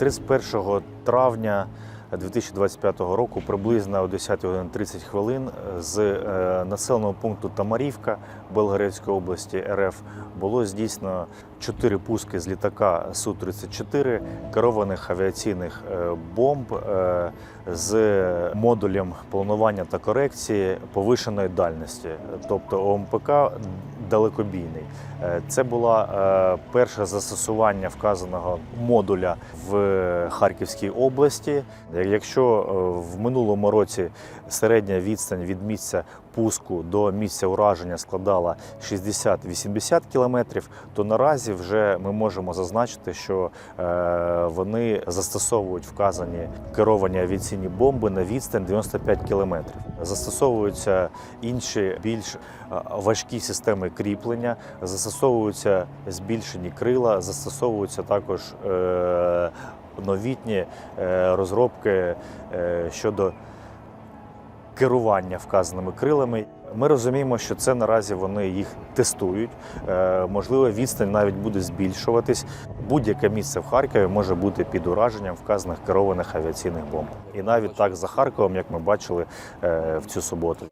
31 травня 2025 року, приблизно о 10 годин 30 хвилин, з е, населеного пункту Тамарівка Белгородської області РФ було здійснено чотири пуски з літака Су-34 керованих авіаційних е, бомб е, з модулем планування та корекції повишеної дальності, тобто ОМПК далекобійний. Е, Це було е, перше застосування вказаного модуля в Харківській області. Якщо е, в минулому році середня відстань від місця пуску до місця ураження складала 60-80 кілометрів, то наразі вже ми можемо зазначити, що вони застосовують вказані керовані авіаційні бомби на відстань 95 кілометрів. Застосовуються інші більш важкі системи кріплення, застосовуються збільшені крила, застосовуються також е, новітні е, розробки е, щодо керування вказаними крилами. Ми розуміємо, що це наразі вони їх тестують. Можливо, відстань навіть буде збільшуватись. Будь-яке місце в Харкові може бути під ураженням вказаних керованих авіаційних бомб. І навіть так за Харковом, як ми бачили в цю суботу.